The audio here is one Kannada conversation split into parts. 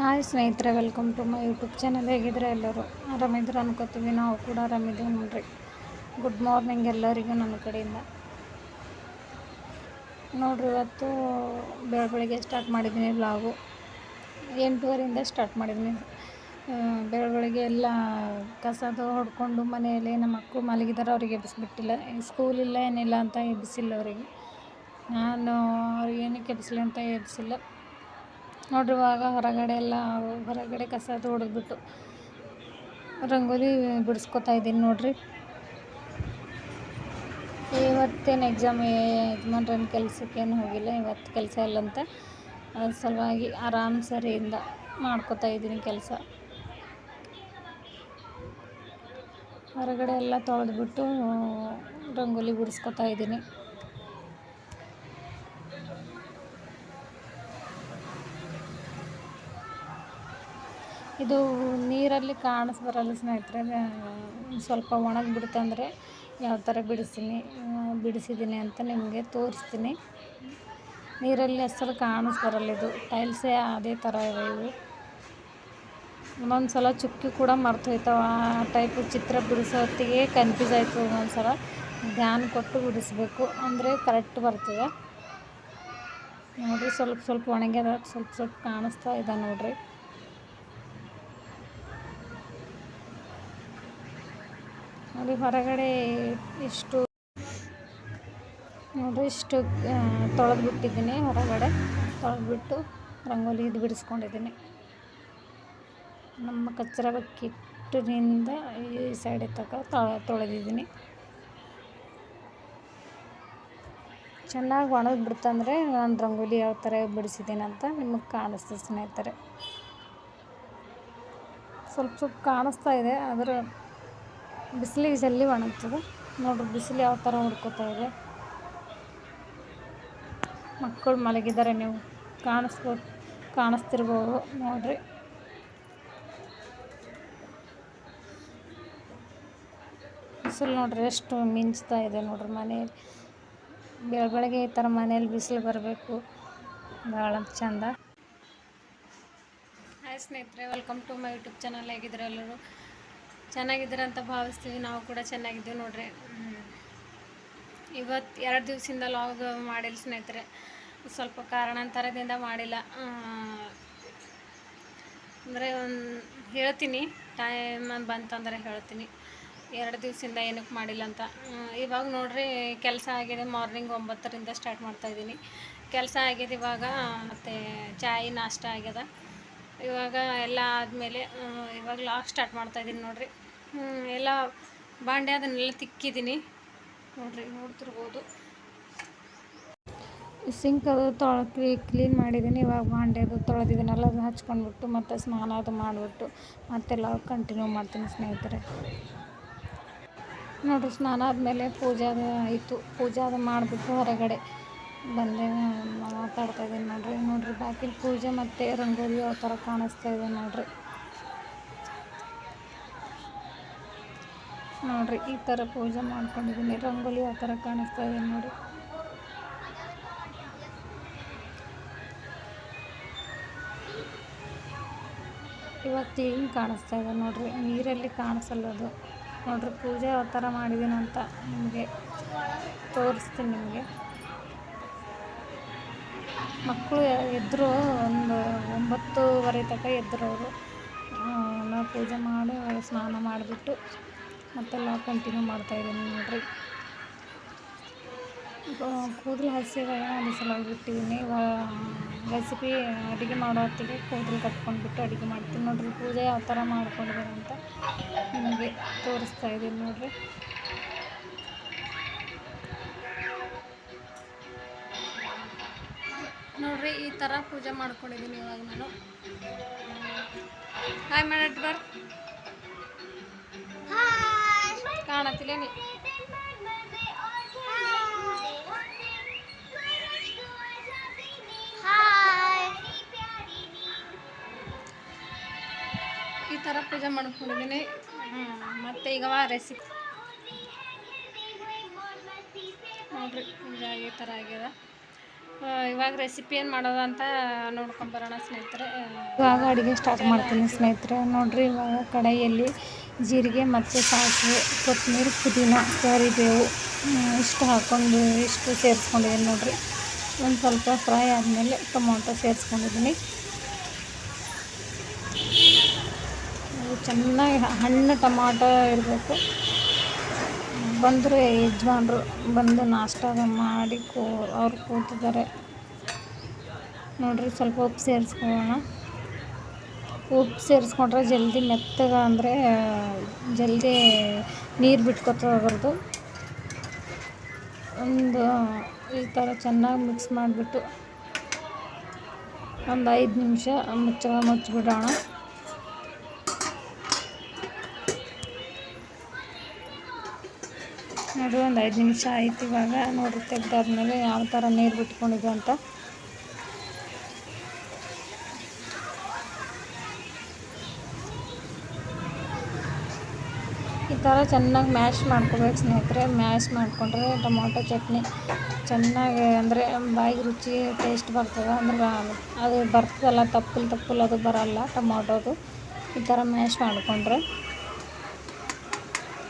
ಹಾಯ್ ಸ್ನೇಹಿತರೆ welcome to my YouTube channel ಹೇಗಿದ್ರೆ ಎಲ್ಲರೂ? ಆರಾಮಿದ್ರೆ ಅನ್ಕೋತೀವಿ. ನಾವು ಕೂಡ ಆರಾಮಿದ್ದೀವಿ ನೋಡ್ರಿ. ಗುಡ್ ಮಾರ್ನಿಂಗ್ ಎಲ್ಲರಿಗೂ ನನ್ನ ಕಡೆಯಿಂದ. ನೋಡ್ರಿ, ಇವತ್ತು ಬೆಳ ಬೆಳಗ್ಗೆ ಸ್ಟಾರ್ಟ್ ಮಾಡಿದ್ದೀನಿ ಬ್ಲಾಗು ಎಂಟೂವರೆಯಿಂದ ಸ್ಟಾರ್ಟ್ ಮಾಡಿದ್ದೀನಿ. ಬೆಳ ಬೆಳಗ್ಗೆ ಎಲ್ಲ ಕಸದು ಹೊಡ್ಕೊಂಡು ಮನೆಯಲ್ಲಿ ನಮ್ಮ ಮಕ್ಕಳು ಮಲಗಿದ್ದಾರೆ. ಅವರಿಗೆ ಎಬ್ಬಿಸ್ಬಿಟ್ಟಿಲ್ಲ ಸ್ಕೂಲ್ ಇಲ್ಲ, ಏನಿಲ್ಲ ಅಂತ ಎಬ್ಬಿಸಿಲ್ಲ ಅವರಿಗೆ. ನಾನು ಅವ್ರಿಗೆ ಏನಕ್ಕೆ ಎಬ್ಬಿಸಲಿ ಅಂತ ಎಬ್ಬಿಸಿಲ್ಲ ನೋಡ್ರಿ ಇವಾಗ ಹೊರಗಡೆ ಎಲ್ಲ ಹೊರಗಡೆ ಕಸ ಹೊಡೆದ್ಬಿಟ್ಟು ರಂಗೋಲಿ ಬಿಡಿಸ್ಕೊತಾ ಇದ್ದೀನಿ ನೋಡ್ರಿ. ಇವತ್ತೇನು ಎಕ್ಸಾಮ್ ಯಜಮಾನ್ರನ್ನ ಕೆಲಸಕ್ಕೇನು ಹೋಗಿಲ್ಲ, ಇವತ್ತು ಕೆಲಸ ಇಲ್ಲ ಅಂತ ಅದ್ರ ಸಲುವಾಗಿ ಆರಾಮ್ ಸರಿಯಿಂದ ಮಾಡ್ಕೊತಾ ಇದ್ದೀನಿ ಕೆಲಸ. ಹೊರಗಡೆ ಎಲ್ಲ ತೊಳೆದ್ಬಿಟ್ಟು ರಂಗೋಲಿ ಬಿಡಿಸ್ಕೊತಾ ಇದ್ದೀನಿ. ಇದು ನೀರಲ್ಲಿ ಕಾಣಿಸ್ ಬರಲ್ಲ ಸ್ನೇಹಿತರೆ ಸ್ವಲ್ಪ ಒಣಗಿ ಬಿಡ್ತಂದರೆ ಯಾವ ಥರ ಬಿಡಿಸ್ತೀನಿ ಬಿಡಿಸಿದ್ದೀನಿ ಅಂತ ನಿಮಗೆ ತೋರಿಸ್ತೀನಿ. ನೀರಲ್ಲಿ ಅಸಲು ಕಾಣಿಸ್ ಬರಲ್ಲ ಇದು, ಟೈಲ್ಸೇ ಅದೇ ಥರ ಇವೆ ಇವು. ಒಂದೊಂದು ಸಲ ಚುಕ್ಕಿ ಕೂಡ ಮರ್ತು ಹೋಯ್ತಾವೆ ಆ ಟೈಪು ಚಿತ್ರ ಬಿಡಿಸೋ ಹೊತ್ತಿಗೆ ಕನ್ಫ್ಯೂಸ್ ಆಯಿತು ಒಂದೊಂದು ಸಲ ಧ್ಯಾನ ಕೊಟ್ಟು ಬಿಡಿಸ್ಬೇಕು, ಅಂದರೆ ಕರೆಕ್ಟ್ ಬರ್ತದೆ. ನೋಡಿರಿ, ಸ್ವಲ್ಪ ಸ್ವಲ್ಪ ಒಣಗ್ಯದ, ಸ್ವಲ್ಪ ಸ್ವಲ್ಪ ಕಾಣಿಸ್ತಾ ಇದೆ ನೋಡಿರಿ. ನೋಡಿ ಹೊರಗಡೆ ಇಷ್ಟು ನೋಡಿ ಇಷ್ಟು ತೊಳೆದು ಬಿಟ್ಟಿದ್ದೀನಿ ಹೊರಗಡೆ. ತೊಳೆದ್ಬಿಟ್ಟು ರಂಗೋಲಿ ಇದು ಬಿಡಿಸ್ಕೊಂಡಿದ್ದೀನಿ. ನಮ್ಮ ಕಚ್ಚರ ಬಕ್ಕಿಟ್ಟಿನಿಂದ ಈ ಸೈಡ್ ತನಕ ತೊಳೆದಿದ್ದೀನಿ. ಚೆನ್ನಾಗಿ ಒಣಗಿ ಬಿಡ್ತಂದರೆ ನಾನು ರಂಗೋಲಿ ಯಾವ ಥರ ಬಿಡಿಸಿದ್ದೀನಿ ಅಂತ ನಿಮಗೆ ಕಾಣಿಸ್ತದೆ ಸ್ನೇಹಿತರೆ. ಸ್ವಲ್ಪ ಸ್ವಲ್ಪ ಕಾಣಿಸ್ತಾ ಇದೆ ಅದರ ಬಿಸಿಲಿಗೆ ಜಲ್ದಿ ಒಣಗ್ತದೆ. ನೋಡ್ರಿ ಬಿಸಿಲು ಯಾವ ಥರ ಹುಡ್ಕೋತಾ ಇದೆ. ಮಕ್ಕಳು ಮಲಗಿದ್ದಾರೆ ನೀವು ಕಾಣಿಸ್ಬೋದು ಕಾಣಿಸ್ತಿರ್ಬೋದು ನೋಡ್ರಿ. ಬಿಸಿಲು ನೋಡ್ರಿ ಎಷ್ಟು ಮಿಂಚ್ತಾ ಇದೆ ನೋಡ್ರಿ ಮನೆಯಲ್ಲಿ. ಬೆಳ ಬೆಳಗ್ಗೆ ಈ ಥರ ಮನೇಲಿ ಬಿಸಿಲು ಬರಬೇಕು. ಭಾಳ ಚಂದ. ಹಾಯ್ ಸ್ನೇಹಿತರೆ welcome to my YouTube channel ಹೇಗಿದ್ರೆ ಎಲ್ಲರೂ? ಚೆನ್ನಾಗಿದ್ದೀರ ಅಂತ ಭಾವಿಸ್ತೀವಿ. ನಾವು ಕೂಡ ಚೆನ್ನಾಗಿದ್ದೀವಿ ನೋಡ್ರಿ. ಇವತ್ತು ಎರಡು ದಿವಸದಿಂದ ಲಾಗ್ ಮಾಡಿಲ್ಲ ಸ್ನೇಹಿತರೆ. ಸ್ವಲ್ಪ ಕಾರಣಾಂತರದಿಂದ ಮಾಡಿಲ್ಲ. ಅಂದರೆ ಒಂದು ಹೇಳ್ತೀನಿ. ಟೈಮ್ ಬಂತಂದರೆ ಹೇಳ್ತೀನಿ. ಎರಡು ದಿವಸದಿಂದ ಏನಕ್ಕೆ ಮಾಡಿಲ್ಲ ಅಂತ. ಇವಾಗ ನೋಡ್ರಿ ಕೆಲಸ ಆಗಿದೆ. ಮಾರ್ನಿಂಗ್ ಒಂಬತ್ತರಿಂದ ಸ್ಟಾರ್ಟ್ ಮಾಡ್ತಾಯಿದ್ದೀನಿ ಕೆಲಸ ಆಗಿದೆ ಇವಾಗ, ಮತ್ತು ಚಾಯ್, ನಾಷ್ಟ ಆಗ್ಯದ. ಇವಾಗ ಎಲ್ಲ ಆದಮೇಲೆ ಇವಾಗ ಲಾಗ್ ಸ್ಟಾರ್ಟ್ ಮಾಡ್ತಾ ಇದ್ದೀನಿ ನೋಡಿರಿ. ಎಲ್ಲ ಬಾಂಡೆ ಅದನ್ನೆಲ್ಲ ತಿಕ್ಕಿದ್ದೀನಿ ನೋಡಿರಿ, ನೋಡ್ತಿರ್ಬೋದು. ಸಿಂಕ್ ಅದು ತೊಳ ಕ್ಲೀನ್ ಮಾಡಿದ್ದೀನಿ ಇವಾಗ ಬಾಂಡೆ ಅದು ತೊಳೆದಿದ್ದೀನಲ್ಲ ಅದು ಹಚ್ಕೊಂಡ್ಬಿಟ್ಟು ಮತ್ತು ಸ್ನಾನ ಅದು ಮಾಡಿಬಿಟ್ಟು ಮತ್ತೆಲ್ಲ ಕಂಟಿನ್ಯೂ ಮಾಡ್ತೀನಿ ಸ್ನೇಹಿತರೆ. ನೋಡಿರಿ, ಸ್ನಾನ ಆದಮೇಲೆ ಪೂಜೆ ಅದು ಆಯಿತು. ಪೂಜೆ ಅದು ಮಾಡಿಬಿಟ್ಟು ಹೊರಗಡೆ ಬಂದೆ, ಮಾತಾಡ್ತಾ ಇದ್ದೀನಿ ನೋಡ್ರಿ. ನೋಡ್ರಿ ಬಾಕಿಲ್ ಪೂಜೆ ಮತ್ತು ರಂಗೋಲಿ ಯಾವ ಥರ ಕಾಣಿಸ್ತಾ ಇದೆ ನೋಡ್ರಿ. ನೋಡ್ರಿ, ಈ ಥರ ಪೂಜೆ ಮಾಡ್ಕೊಂಡಿದ್ದೀನಿ. ರಂಗೋಲಿ ಯಾವ ಥರ ಕಾಣಿಸ್ತಾ ಇದೆ ನೋಡಿ ಇವಾಗ ಕ್ಲೀನ್ ಕಾಣಿಸ್ತಾ ಇದೆ ನೋಡ್ರಿ. ನೀರಲ್ಲಿ ಕಾಣಿಸಲ್ಲ ಅದು. ನೋಡಿರಿ, ಪೂಜೆ ಯಾವ ಥರ ಮಾಡಿದ್ದೀನಿ ಅಂತ ನಿಮಗೆ ತೋರಿಸ್ತೀನಿ ನಿಮಗೆ. ಮಕ್ಕಳು ಎದ್ದರು ಒಂದು ಒಂಬತ್ತುವರೆ ತನಕ ಎದ್ದರು ಅವರು. ನಾವು ಪೂಜೆ ಮಾಡಿ ಸ್ನಾನ ಮಾಡಿಬಿಟ್ಟು ಮತ್ತೆಲ್ಲ ಕಂಟಿನ್ಯೂ ಮಾಡ್ತಾಯಿದ್ದೀನಿ ನೋಡಿರಿ. ಕೂದಲು ಹಸಿವೆ ಒಂದು ಸಲ ಬಿಟ್ಟಿದ್ದೀನಿ. ರೆಸಿಪಿ ಅಡುಗೆ ಮಾಡೋ ಹೊತ್ತಿಗೆ ಕೂದಲು ಕಟ್ಕೊಂಡ್ಬಿಟ್ಟು ಅಡುಗೆ ಮಾಡ್ತೀನಿ ನೋಡಿರಿ. ಪೂಜೆ ಯಾವ ಥರ ಮಾಡ್ಕೊಂಡಿದ್ದೀನಿ ಅಂತ ನಿಮಗೆ ತೋರಿಸ್ತಾ ಇದ್ದೀನಿ ನೋಡಿರಿ. ನೋಡಿರಿ, ಈ ಥರ ಪೂಜೆ ಮಾಡ್ಕೊಂಡಿದ್ದೀನಿ ಇವಾಗ ನಾನು. ಹಾಯ್ ಮಾಡಟ್ ಬರ್ ಕಾಣತ್ತಿಲ್ಲ ಈ ಥರ ಪೂಜೆ ಮಾಡ್ಕೊಂಡಿದ್ದೀನಿ. ಮತ್ತು ಈಗ ರೆಸಿಪಿ ನೋಡ್ರಿ, ಪೂಜೆ ಈ ಥರ ಆಗ್ಯದ ಇವಾಗ ರೆಸಿಪಿ ಏನು ಮಾಡೋದು ಅಂತ ನೋಡ್ಕೊಂಬರೋಣ ಸ್ನೇಹಿತರೆ. ಇವಾಗ ಅಡುಗೆ ಸ್ಟಾರ್ಟ್ ಮಾಡ್ತೀನಿ ಸ್ನೇಹಿತರೆ. ನೋಡಿರಿ ಇವಾಗ ಕಡಾಯಿಯಲ್ಲಿ ಜೀರಿಗೆ ಮತ್ತು ಸಾಸಿವೆ, ಕೊತ್ತಂಬರಿ, ಪುದೀನ, ಕರಿಬೇವು ಇಷ್ಟು ಹಾಕ್ಕೊಂಡು ಇಷ್ಟು ಸೇರಿಸ್ಕೊಂಡಿದ್ದೀನಿ ನೋಡಿರಿ. ಒಂದು ಸ್ವಲ್ಪ ಫ್ರೈ ಆದಮೇಲೆ ಟೊಮೊಟೊ ಸೇರಿಸ್ಕೊಂಡಿದ್ದೀನಿ ಚೆನ್ನಾಗಿ ಹಣ್ಣು ಟೊಮಾಟೊ ಇರಬೇಕು. ಬಂದರೆ ಯಜಮಾನ್ರು ಬಂದು ನಾಷ್ಟ ಮಾಡಿ ಕೂ, ಅವ್ರು ಕೂತಿದ್ದಾರೆ. ನೋಡಿರಿ ಸ್ವಲ್ಪ ಉಪ್ಪು ಸೇರಿಸ್ಕೊಳ್ಳೋಣ. ಉಪ್ಪು ಸೇರಿಸ್ಕೊಂಡ್ರೆ ಜಲ್ದಿ ಮೆತ್ತಗೆ ಅಂದರೆ, ಜಲ್ದಿ ನೀರು ಬಿಟ್ಕೊತ ಹೋಗೋದು. ಒಂದು ಈ ಥರ ಚೆನ್ನಾಗಿ ಮಿಕ್ಸ್ ಮಾಡಿಬಿಟ್ಟು ಒಂದು ಐದು ನಿಮಿಷ ಮುಚ್ಚ ಮುಚ್ಚಿಬಿಡೋಣ. ನೋಡಿರಿ ಒಂದು ಐದು ನಿಮಿಷ ಆಯ್ತು ಇವಾಗ. ನೋಡಿ, ತೆಗ್ದಾದ್ಮೇಲೆ ಯಾವ ಥರ ನೀರು ಬಿಟ್ಕೊಂಡಿದೆ ಅಂತ. ಈ ಥರ ಚೆನ್ನಾಗಿ ಮ್ಯಾಶ್ ಮಾಡ್ಕೋಬೇಕು ಸ್ನೇಹಿತರೆ. ಮ್ಯಾಶ್ ಮಾಡಿಕೊಂಡ್ರೆ ಟೊಮೊಟೊ ಚಟ್ನಿ ಚೆನ್ನಾಗಿ ಅಂದರೆ ಬಾಯಿಗೆ ರುಚಿ, ಟೇಸ್ಟ್ ಬರ್ತದೆ. ಅಂದ್ರೆ ಅದು ಬರ್ತದಲ್ಲ, ತಪ್ಪಲ್ ತಪ್ಪಲು ಅದು ಬರಲ್ಲ ಟೊಮೊಟೊದು. ಈ ಥರ ಮ್ಯಾಶ್ ಮಾಡಿಕೊಂಡ್ರೆ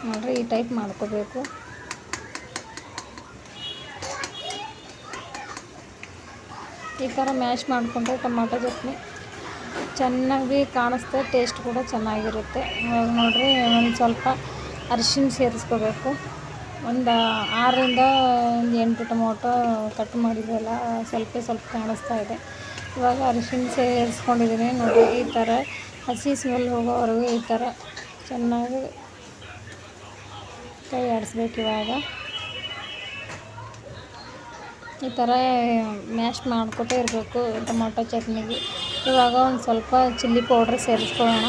ನೋಡಿರಿ, ಈ ಟೈಪ್ ಮಾಡ್ಕೋಬೇಕು. ಈ ಥರ ಮ್ಯಾಶ್ ಮಾಡಿಕೊಂಡ್ರೆ ಟೊಮಾಟೊ ಚಟ್ನಿ ಚೆನ್ನಾಗಿ ಕಾಣಿಸ್ತೆ, ಟೇಸ್ಟ್ ಕೂಡ ಚೆನ್ನಾಗಿರುತ್ತೆ. ಇವಾಗ ನೋಡಿರಿ, ಒಂದು ಸ್ವಲ್ಪ ಅರಿಶಿನ ಸೇರಿಸ್ಕೋಬೇಕು. ಒಂದು ಆರರಿಂದ ಒಂದು ಎಂಟು ಟೊಮೊಟೊ ಕಟ್ ಮಾಡಿದ್ವಲ್ಲ, ಸ್ವಲ್ಪ ಸ್ವಲ್ಪ ಕಾಣಿಸ್ತಾ ಇದೆ. ಇವಾಗ ಅರಿಶಿನ ಸೇರಿಸ್ಕೊಂಡಿದ್ದೀನಿ ನೋಡಿ ಈ ಥರ ಹಸಿ ಸ್ಮೆಲ್ ಹೋಗೋವರೆಗೂ ಈ ಥರ ಚೆನ್ನಾಗಿ ಕೈ ಆಡಿಸ್ಬೇಕು ಇವಾಗ. ಈ ಥರ ಮ್ಯಾಶ್ ಮಾಡ್ಕೊತೇ ಇರಬೇಕು ಟೊಮೊಟೊ ಚಟ್ನಿಗೆ. ಇವಾಗ ಒಂದು ಸ್ವಲ್ಪ ಚಿಲ್ಲಿ ಪೌಡ್ರ್ ಸೇರಿಸ್ಕೊಳ್ಳೋಣ.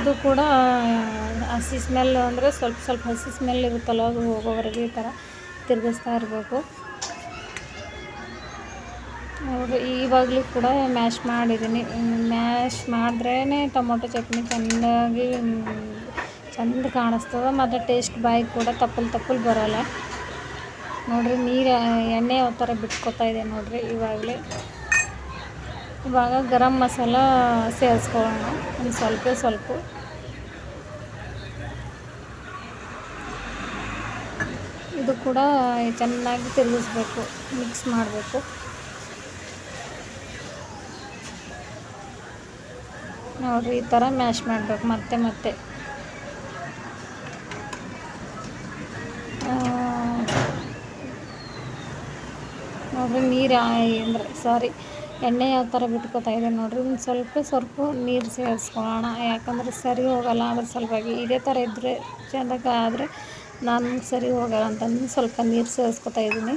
ಇದು ಕೂಡ ಹಸಿ ಸ್ಮೆಲ್ ಅಂದರೆ ಸ್ವಲ್ಪ ಸ್ವಲ್ಪ ಹಸಿ ಸ್ಮೆಲ್ ಇರುತ್ತಲ್ಲ ಅದು ಹೋಗೋವರೆಗೆ ಈ ಥರ ತಿರುಗಿಸ್ತಾ ಇರಬೇಕು. ನೋಡಿ ಇವಾಗಲೂ ಕೂಡ ಮ್ಯಾಶ್ ಮಾಡಿದ್ದೀನಿ ಮ್ಯಾಶ್ ಮಾಡಿದ್ರೇ ಟೊಮೊಟೊ ಚಟ್ನಿ ಚೆಂದಾಗಿ ಚೆಂದ ಕಾಣಿಸ್ತದೆ, ಮತ್ತು ಟೇಸ್ಟ್ ಬಾಯಿ ಕೂಡ ತಪ್ಪಲ್ ತಪ್ಪಲು ಬರೋಲ್ಲ. ನೋಡಿರಿ, ನೀರು, ಎಣ್ಣೆ ಯಾವ ಥರ ಬಿಟ್ಕೊತಾ ಇದೆ ನೋಡಿರಿ ಇವಾಗಲೇ ಇವಾಗ ಗರಂ ಮಸಾಲ ಸೇರಿಸ್ಕೊಳ್ಳೋಣ, ಒಂದು ಸ್ವಲ್ಪ ಸ್ವಲ್ಪ. ಇದು ಕೂಡ ಚೆನ್ನಾಗಿ ತಿರುಗಿಸ್ಬೇಕು, ಮಿಕ್ಸ್ ಮಾಡಬೇಕು. ನೋಡಿರಿ, ಈ ಥರ ಮ್ಯಾಶ್ ಮಾಡಬೇಕು. ಮತ್ತೆ ಮತ್ತೆ. ನೋಡಿರಿ, ನೀರು ಅಂದರೆ ಸಾರಿ ಎಣ್ಣೆ ಯಾವ ಥರ ಬಿಟ್ಕೋತಾ ಇದೆ ನೋಡಿರಿ. ಒಂದು ಸ್ವಲ್ಪ ಸ್ವಲ್ಪ ನೀರು ಸೇರಿಸ್ಕೊಳ್ಳೋಣ. ಯಾಕಂದರೆ ಸರಿ ಹೋಗಲ್ಲ ಅದ್ರ ಸಲುವಾಗಿ. ಇದೇ ಥರ ಇದ್ದರೆ ಚೆಂದಕ್ಕೆ ಆದರೆ ನಾನು ಸರಿ ಹೋಗಲ್ಲ ಅಂತಂದು ಸ್ವಲ್ಪ ನೀರು ಸೇರಿಸ್ಕೊತಾ ಇದ್ದೀನಿ.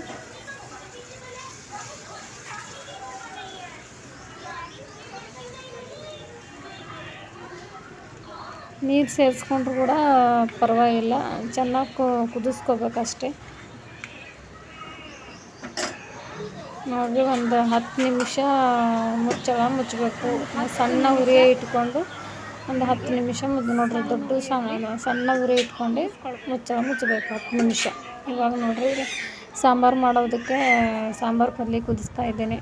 ನೀರು ಸೇರಿಸ್ಕೊಂಡ್ರು ಕೂಡ ಪರವಾಗಿಲ್ಲ. ಚೆನ್ನಾಗಿ ಕುದಿಸ್ಕೋಬೇಕಷ್ಟೆ. ನೋಡಿರಿ ಒಂದು ಹತ್ತು ನಿಮಿಷ ಮುಚ್ಚಳ, ಮುಚ್ಚಬೇಕು. ಸಣ್ಣ ಉರಿ ಇಟ್ಕೊಂಡು ಒಂದು ಹತ್ತು ನಿಮಿಷ ಮುದ್ದು ನೋಡಿರಿ ದೊಡ್ಡ ಸಣ್ಣ ಸಣ್ಣ ಉರಿ ಇಟ್ಕೊಂಡು ಮುಚ್ಚಳ ಮುಚ್ಚಬೇಕು ಹತ್ತು ನಿಮಿಷ. ಇವಾಗ ನೋಡಿರಿ ಸಾಂಬಾರು ಮಾಡೋದಕ್ಕೆ ಸಾಂಬಾರು ಪಲ್ಯ ಕುದಿಸ್ತಾ ಇದ್ದೀನಿ.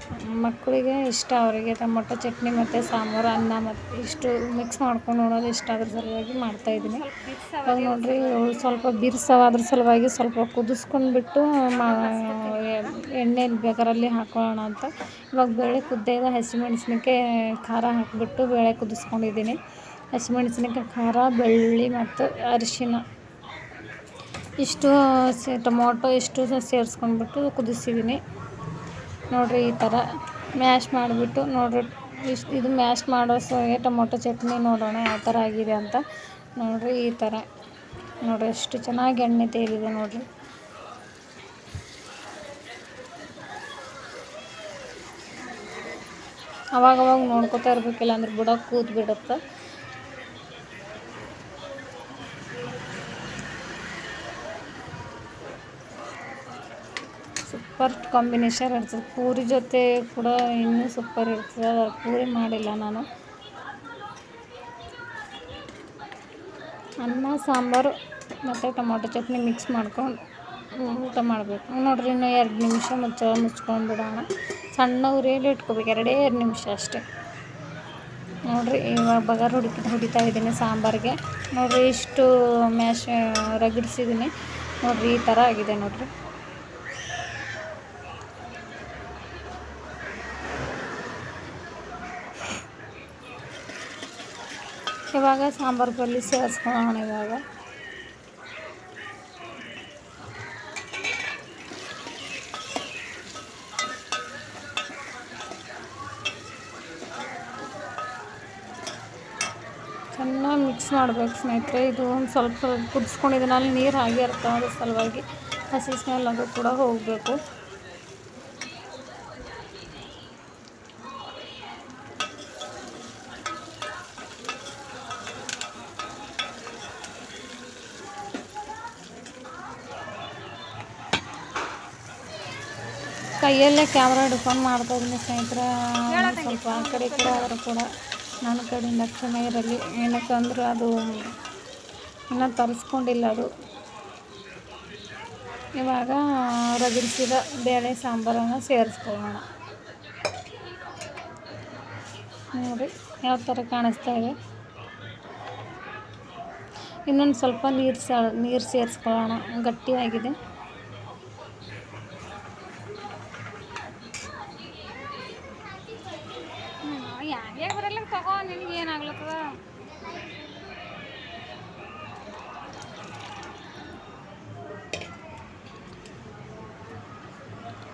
ಮಕ್ಕಳಿಗೆ ಇಷ್ಟ, ಅವರಿಗೆ ಟೊಮೊಟೊ ಚಟ್ನಿ ಮತ್ತು ಸಾಂಬಾರು, ಅನ್ನ ಮತ್ತು ಇಷ್ಟು ಮಿಕ್ಸ್ ಮಾಡ್ಕೊಂಡು ಉಣೋದು ಇಷ್ಟ ಅದ್ರ ಸಲುವಾಗಿ ಮಾಡ್ತಾಯಿದ್ದೀನಿ ಇವಾಗ ನೋಡಿರಿ, ಸ್ವಲ್ಪ ಬಿರ್ಸವ ಅದ್ರ ಸಲುವಾಗಿ ಸ್ವಲ್ಪ ಕುದಿಸ್ಕೊಂಡ್ಬಿಟ್ಟು ಮಾ, ಎಣ್ಣೆ ಬೇಕಾರಲ್ಲಿ ಹಾಕೊಳ್ಳೋಣ ಅಂತ. ಇವಾಗ ಬೇಳೆ ಕುದ್ದಾಗ ಹಸಿಮೆಣಸಿನಕ್ಕೆ ಖಾರ ಹಾಕಿಬಿಟ್ಟು ಬೇಳೆ ಕುದಿಸ್ಕೊಂಡಿದ್ದೀನಿ. ಹಸಿಮೆಣಸಿನಕಾಯಿ ಖಾರ, ಬೆಳ್ಳುಳ್ಳಿ ಮತ್ತು ಅರಿಶಿನ. ಇಷ್ಟು ಟೊಮೊಟೊ ಇಷ್ಟು ಸೇರಿಸ್ಕೊಂಡ್ಬಿಟ್ಟು ಕುದಿಸಿದ್ದೀನಿ ನೋಡಿರಿ ಈ ಥರ ಮ್ಯಾಶ್ ಮಾಡಿಬಿಟ್ಟು ನೋಡಿರಿ ಇಷ್ಟು ಇದು ಮ್ಯಾಶ್ ಮಾಡೋ ಸೊಗೆ ಟೊಮೊಟೊ ಚಟ್ನಿ ನೋಡೋಣ ಯಾವ ಥರ ಆಗಿದೆ ಅಂತ. ನೋಡಿರಿ ಈ ಥರ. ನೋಡಿರಿ ಎಷ್ಟು ಚೆನ್ನಾಗಿ ಎಣ್ಣೆ ತೇಲಿದೆ ನೋಡಿರಿ. ಅವಾಗವಾಗ ನೋಡ್ಕೊತಾ ಇರಬೇಕಿಲ್ಲ ಅಂದ್ರೆ ಬುಡಕ್ಕೆ ಕೂತ್ ಸೂಪರ್ ಕಾಂಬಿನೇಷನ್ ಇರ್ತದೆ. ಪೂರಿ ಜೊತೆ ಕೂಡ ಇನ್ನೂ ಸೂಪರ್ ಇರ್ತದೆ. ಪೂರಿ ಮಾಡಿಲ್ಲ ನಾನು. ಅನ್ನ, ಸಾಂಬಾರು ಮತ್ತು ಟೊಮೊಟೊ ಚಟ್ನಿ ಮಿಕ್ಸ್ ಮಾಡ್ಕೊಂಡು ಊಟ ಮಾಡಬೇಕು. ನೋಡಿರಿ ಇನ್ನೂ ಎರಡು ನಿಮಿಷ ಮುಚ್ಚ, ಮುಚ್ಕೊಂಡು ಬಿಡೋಣ. ಸಣ್ಣ ಉರಿಯಲ್ಲಿ ಇಟ್ಕೋಬೇಕು? ಎರಡೇ ಎರಡು ನಿಮಿಷ ಅಷ್ಟೇ. ನೋಡಿರಿ ಇವಾಗ ಬಗಾರ್ ಹುಡುಕಿ ಹುಡಿತಾ ಇದ್ದೀನಿ ಸಾಂಬಾರಿಗೆ. ನೋಡಿರಿ ಇಷ್ಟು ಮ್ಯಾಶ್ ರಗಡಿಸಿದ್ದೀನಿ ನೋಡಿರಿ ಈ ಥರ ಆಗಿದೆ ನೋಡಿರಿ. ಇವಾಗ ಸಾಂಬಾರು ಪಲ್ಲಿ ಸೇರಿಸ್ಕೊಳ್ಳೋಣ ಇವಾಗ. ಚೆನ್ನಾಗಿ ಮಿಕ್ಸ್ ಮಾಡ್ಬೇಕು ಸ್ನೇಹಿತರೆ. ಇದು ಒಂದು ಸ್ವಲ್ಪ ಕುದಿಸ್ಕೊಂಡಿದ್ದೀನಿ ಅಲ್ಲಿ ನೀರು ಹಾಗೆ ಇರ್ತಾವೆ ಅದ್ರ ಸಲುವಾಗಿ ಹಸಿ ಸ್ಮೆಲ್ ಅದು ಕೂಡ ಹೋಗಬೇಕು. ಕೈಯಲ್ಲೇ ಕ್ಯಾಮ್ರಾ ಹಿಡ್ಕೊಂಡು ಮಾಡ್ತಾ ಇದ್ದೀನಿ ಸ್ನೇಹಿತರೆ, ಸ್ವಲ್ಪ ಆ ಕಡೆ ಈ ಕಡೆ ಆದರೂ ಕೂಡ ನನ್ನ ಕಡೆಯಿಂದ ಕ್ಷಮೆ ಇರಲಿ. ಏನಕ್ಕಂದ್ರೆ ಅದು ಇನ್ನೂ ತರಿಸ್ಕೊಂಡಿಲ್ಲ ಅದು. ಇವಾಗ ರಗಿಸಿದ ಬೇಳೆ ಸಾಂಬಾರನ್ನು ಸೇರಿಸ್ಕೊಳ್ಳೋಣ. ನೋಡಿ, ಯಾವ ಥರ ಕಾಣಿಸ್ತಾ ಇದೆ. ಇನ್ನೊಂದು ಸ್ವಲ್ಪ ನೀರು ಸ, ನೀರು ಸೇರಿಸ್ಕೊಳ್ಳೋಣ. ಗಟ್ಟಿಯಾಗಿದೆ.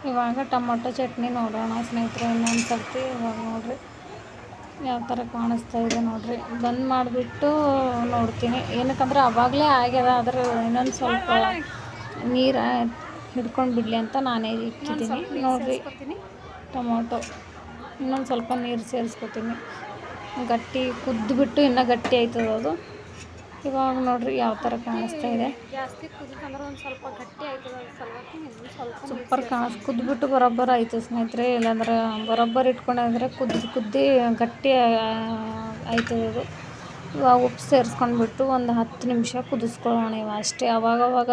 ಇವಾಗ ಟೊಮೊಟೊ ಚಟ್ನಿ ನೋಡೋಣ ಸ್ನೇಹಿತರೆ ಇನ್ನೊಂದು ಸರ್ತಿ ಇವಾಗ ನೋಡಿರಿ. ಯಾವ ಥರ ಕಾಣಿಸ್ತಾ ಇದೆ ನೋಡಿರಿ. ಬಂದ್ ಮಾಡಿಬಿಟ್ಟು ನೋಡ್ತೀನಿ. ಏನಕ್ಕಂದ್ರೆ ಅವಾಗಲೇ ಆಗ್ಯದ ಆದರೆ ಇನ್ನೊಂದು ಸ್ವಲ್ಪ ನೀರು ಹಿಡ್ಕೊಂಡು ಬಿಡಲಿ ಅಂತ ನಾನೇ ಇಟ್ಟಿದ್ದೀನಿ. ನೋಡಿರಿ. ಟೊಮೊಟೊ. ಇನ್ನೊಂದು ಸ್ವಲ್ಪ ನೀರು ಸೇರಿಸ್ಕೊತೀನಿ. ಗಟ್ಟಿ ಕುದ್ದುಬಿಟ್ಟು ಇನ್ನೂ ಗಟ್ಟಿ ಆಯ್ತದ ಅದು. ಇವಾಗ ನೋಡ್ರಿ ಯಾವ ಥರ ಕಾಣಿಸ್ತಾ ಇದೆ. ಸೂಪರ್ ಕಾಣಿಸ್ ಕುದ್ಬಿಟ್ಟು ಬರೋಬ್ಬರ ಆಯಿತು ಸ್ನೇಹಿತರೆ ಇಲ್ಲಾಂದ್ರೆ ಬರೋಬ್ಬರ ಇಟ್ಕೊಂಡ್ರೆ ಕುದ್ದು ಕುದ್ದಿ ಗಟ್ಟಿ ಆಯ್ತದ ಅದು ಇವಾಗ ಉಪ್ಪು ಸೇರಿಸ್ಕೊಂಡ್ಬಿಟ್ಟು ಒಂದು ಹತ್ತು ನಿಮಿಷ ಕುದಿಸ್ಕೊಳ್ಳೋಣ ಇವ ಅಷ್ಟೇ. ಅವಾಗವಾಗ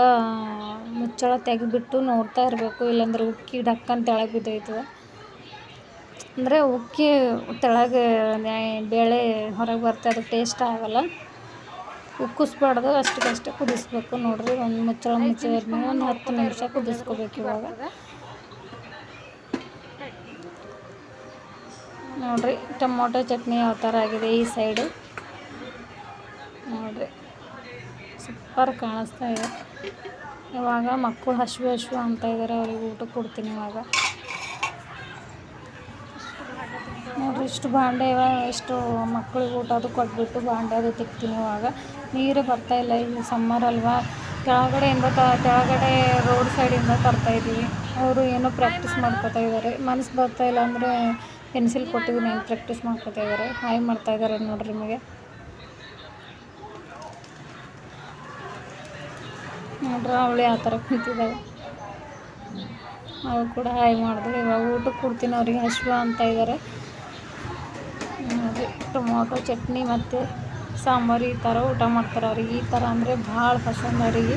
ಮುಚ್ಚಳ ತೆಗೆದ್ಬಿಟ್ಟು ನೋಡ್ತಾ ಇರಬೇಕು ಇಲ್ಲಾಂದ್ರೆ ಉಕ್ಕಿ ಡಕ್ಕನ್ ತೆಳಗೆ ಬಿದ್ದೋಯ್ತದೆ. ಅಂದರೆ ಉಕ್ಕಿ ತೆಳಗೆ ಬೇಳೆ ಹೊರಗೆ ಬರ್ತಾ ಅದು ಟೇಸ್ಟ್ ಆಗಲ್ಲ. ಉಕ್ಕಿಸ್ಬಾರ್ದು ಅಷ್ಟಕ್ಕಷ್ಟೇ ಕುದಿಸ್ಬೇಕು ನೋಡಿರಿ. ಒಂದು ಮುಚ್ಚಳ ಮುಚ್ಚಿದ್ಮೇಲೆ ಒಂದು ಹತ್ತು ನಿಮಿಷ ಕುದಿಸ್ಕೋಬೇಕು ಇವಾಗ. ನೋಡಿರಿ, ಟೊಮೊಟೊ ಚಟ್ನಿ ಯಾವ ಥರ ಆಗಿದೆ ಈ ಸೈಡು ನೋಡಿರಿ, ಸೂಪರ್ ಕಾಣಿಸ್ತಾ ಇದೆ. ಇವಾಗ ಮಕ್ಕಳು ಹಸಿವು ಹಸಿವು ಅಂತ ಇದ್ದಾರೆ ಅವ್ರಿಗೆ ಊಟ ಕೊಡ್ತೀನಿ ಇವಾಗ. ನೋಡ್ರಿ, ಇಷ್ಟು ಬಾಂಡೆ ಇವ ಎಷ್ಟು ಮಕ್ಳಿಗೆ ಊಟ ಅದು ಕೊಟ್ಬಿಟ್ಟು ಬಾಂಡೆ ಅದು ತಿಕ್ತೀನಿ ಇವಾಗ. ನೀರು ಬರ್ತಾ ಇಲ್ಲ ಸಮ್ಮರ್ ಅಲ್ವಾ. ಕೆಳಗಡೆಯಿಂದ ತ ಕೆಳಗಡೆ ರೋಡ್ ಸೈಡಿಂದ ತರ್ತಾ ಇದ್ದೀವಿ ಅವರು ಏನೋ ಪ್ರಾಕ್ಟೀಸ್ ಮಾಡ್ಕೋತಾ ಇದ್ದಾರೆ ಮನಸ್ಸು ಇಲ್ಲ ಅಂದರೆ ಪೆನ್ಸಿಲ್ ಕೊಟ್ಟಿದ್ದೀನಿ ಏನು ಪ್ರಾಕ್ಟೀಸ್ ಮಾಡ್ಕೊತಾ ಇದ್ದಾರೆ ಹಾಯ್ ಮಾಡ್ತಾ ಇದ್ದಾರೆ ನೋಡ್ರಿ ನಿಮಗೆ. ನೋಡ್ರಿ ಅವಳು ಆ ಥರ ಕುಂತಿದ್ದಾವೆ ಅವಳು ಕೂಡ ಹಾಯ್ ಮಾಡಿದ್ರು ಇವಾಗ ಊಟಕ್ಕೆ ಕೊಡ್ತೀನಿ ಅವ್ರಿಗೆ. ಹಶ್ವ ಅಂತ ಇದ್ದಾರೆ ನೋಡಿ ಟೊಮೊಟೊ, ಚಟ್ನಿ ಮತ್ತು ಸಾಂಬಾರು ಈ ಥರ ಊಟ ಮಾಡ್ತಾರೆ ಅವ್ರಿಗೆ. ಈ ಥರ ಅಂದರೆ ಭಾಳ ಪಸಂದ್ ಅವರಿಗೆ.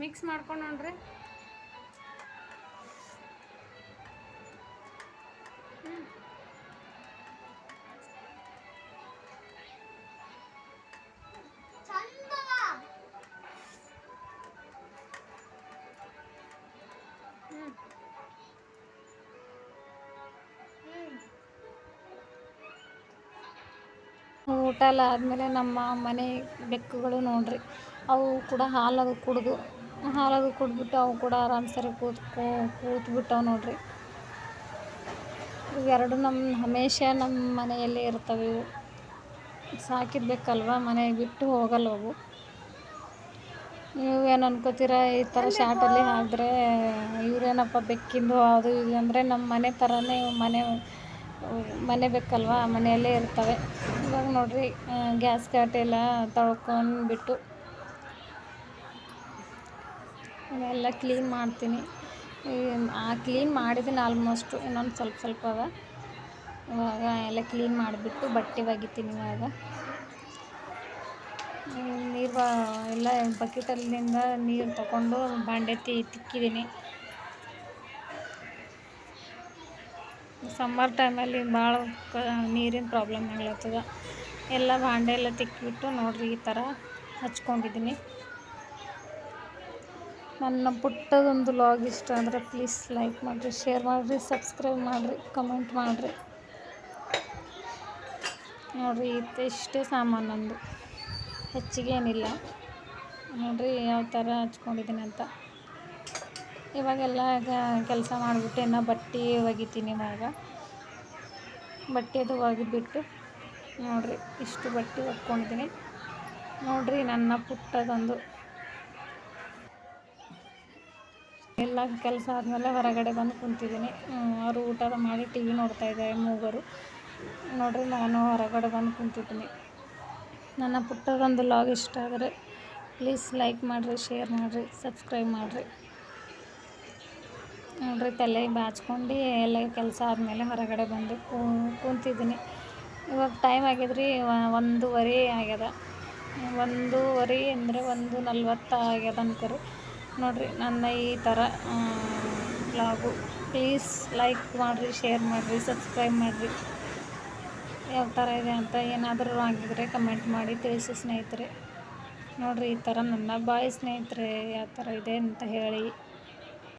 ಮಿಕ್ಸ್ ಮಾಡ್ಕೊಂಡು ನೋಡ್ರಿ. ಊಟ ಎಲ್ಲ ಆದಮೇಲೆ ನಮ್ಮ ಮನೆ ಬೆಕ್ಕುಗಳು ನೋಡ್ರಿ. ಅವು ಕೂಡ ಹಾಲು ಕುಡಿದು ಹಾಲದು ಕೊಟ್ಬಿಟ್ಟು ಅವು ಕೂಡ ಆರಾಮ್ ಸರಿ ಕೂತ್ಕೊ, ಕೂತ್ಬಿಟ್ಟವು ನೋಡ್ರಿ. ಇವೆರಡು ನಮ್ಮ ಹಮೇಶ ನಮ್ಮ ಮನೆಯಲ್ಲೇ ಇರ್ತವೆ ಇವು. ಸಾಕಿದ ಬೇಕಲ್ವ ಮನೆ ಬಿಟ್ಟು ಹೋಗಲ್ಲ ಅವು. ನೀವೇನು ಅನ್ಕೋತೀರ ಈ ಥರ ಶಾರ್ಟಲ್ಲಿ ಹಾಕಿದ್ರೆ ಇವ್ರೇನಪ್ಪ ಬೆಕ್ಕಿಂದು ಅದು ಇದು ಅಂದರೆ ನಮ್ಮ ಮನೆ ಥರನೇ ಮನೆ ಮನೆ ಬೇಕಲ್ವ ಮನೆಯಲ್ಲೇ ಇರ್ತವೆ. ಇವಾಗ ನೋಡಿರಿ ಗ್ಯಾಸ್ ಕಟ್ಟೆಲ್ಲ ತೊಳ್ಕೊಂಡ್ಬಿಟ್ಟು ಇವೆಲ್ಲ ಕ್ಲೀನ್ ಮಾಡ್ತೀನಿ. ಆ ಕ್ಲೀನ್ ಮಾಡಿದ್ದೀನಿ ಆಲ್ಮೋಸ್ಟು, ಇನ್ನೊಂದು ಸ್ವಲ್ಪ ಸ್ವಲ್ಪ ಅವ. ಇವಾಗ ಎಲ್ಲ ಕ್ಲೀನ್ ಮಾಡಿಬಿಟ್ಟು ಬಟ್ಟೆ ಒಗಿತೀನಿ ಇವಾಗ. ನೀರು ಎಲ್ಲ ಬಕೆಟಲ್ಲಿಂದ ನೀರು ತಗೊಂಡು ಬಾಂಡೆ ತಿ ತಿಕ್ಕಿದ್ದೀನಿ. ಸಮ್ಮರ್ ಟೈಮಲ್ಲಿ ಭಾಳ ನೀರಿನ ಪ್ರಾಬ್ಲಮ್ ಆಗ್ಲತ್ತದ. ಎಲ್ಲ ಬಾಂಡೆ ಎಲ್ಲ ತಿಕ್ಕಿಬಿಟ್ಟು ನೋಡಿರಿ ಈ ಥರ ಹಚ್ಕೊಂಡಿದ್ದೀನಿ. ನನ್ನ ಪುಟ್ಟದೊಂದು ಲಾಗ್ ಇಷ್ಟ ಅಂದರೆ ಪ್ಲೀಸ್ ಲೈಕ್ ಮಾಡಿರಿ ಶೇರ್ ಮಾಡಿರಿ ಸಬ್ಸ್ಕ್ರೈಬ್ ಮಾಡಿರಿ ಕಮೆಂಟ್ ಮಾಡಿರಿ. ನೋಡಿರಿ ಇಷ್ಟೇ ಸಾಮಾನು ನಂದು. ಹೆಚ್ಚಿಗೆ ಏನಿಲ್ಲ. ನೋಡಿರಿ, ಯಾವ ಥರ ಹಚ್ಕೊಂಡಿದ್ದೀನಿ ಅಂತ. ಇವಾಗೆಲ್ಲ ಕೆಲಸ ಮಾಡಿಬಿಟ್ಟು ಇನ್ನೂ ಬಟ್ಟೆ ಒಗಿತೀನಿ ಇವಾಗ. ಬಟ್ಟೆದು ಒಗೆದ್ಬಿಟ್ಟು ನೋಡಿರಿ, ಇಷ್ಟು ಬಟ್ಟೆ ಒಗ್ಕೊಂಡಿದ್ದೀನಿ. ನೋಡಿರಿ, ನನ್ನ ಪುಟ್ಟದೊಂದು ಎಲ್ಲ ಕೆಲಸ ಆದಮೇಲೆ ಹೊರಗಡೆ ಬಂದು ಕುಂತಿದ್ದೀನಿ. ಅವರು ಊಟ ಮಾಡಿ ಟಿ ವಿ ನೋಡ್ತಾ ಇದ್ದಾರೆ ಮೂವರು ನೋಡಿರಿ, ನಾನು ಹೊರಗಡೆ ಬಂದು ಕುಂತಿದ್ದೀನಿ. ನನ್ನ ಪುಟ್ಟದೊಂದು ಲಾಗ್ ಇಷ್ಟ ಆದರೆ ಪ್ಲೀಸ್ ಲೈಕ್ ಮಾಡಿರಿ ಶೇರ್ ಮಾಡಿರಿ ಸಬ್ಸ್ಕ್ರೈಬ್ ಮಾಡಿರಿ. ನೋಡಿರಿ, ತಲೆ ಬಾಚ್ಕೊಂಡು ಎಲ್ಲ ಕೆಲಸ ಆದಮೇಲೆ ಹೊರಗಡೆ ಬಂದು ಕುಂತಿದ್ದೀನಿ. ಇವಾಗ ಟೈಮ್ ಆಗಿದ್ರಿ ಒಂದೂವರೆ ಆಗ್ಯದ. ಒಂದೂವರೆ ಅಂದರೆ ಒಂದು ನಲ್ವತ್ತು ಆಗ್ಯದ ಅನ್ಕರಿ. ನೋಡಿರಿ, ನನ್ನ ಈ ಥರ ಬ್ಲಾಗು ಪ್ಲೀಸ್ ಲೈಕ್ ಮಾಡಿರಿ ಶೇರ್ ಮಾಡಿರಿ ಸಬ್ಸ್ಕ್ರೈಬ್ ಮಾಡಿರಿ. ಯಾವ ಥರ ಇದೆ ಅಂತ ಏನಾದರೂ ಆಗಿದ್ರೆ ಕಮೆಂಟ್ ಮಾಡಿ ತಿಳಿಸಿ ಸ್ನೇಹಿತರೆ. ನೋಡಿರಿ, ಈ ಥರ ನನ್ನ ಬಾಯ್ ಸ್ನೇಹಿತರೆ, ಯಾವ ಥರ ಇದೆ ಅಂತ ಹೇಳಿ.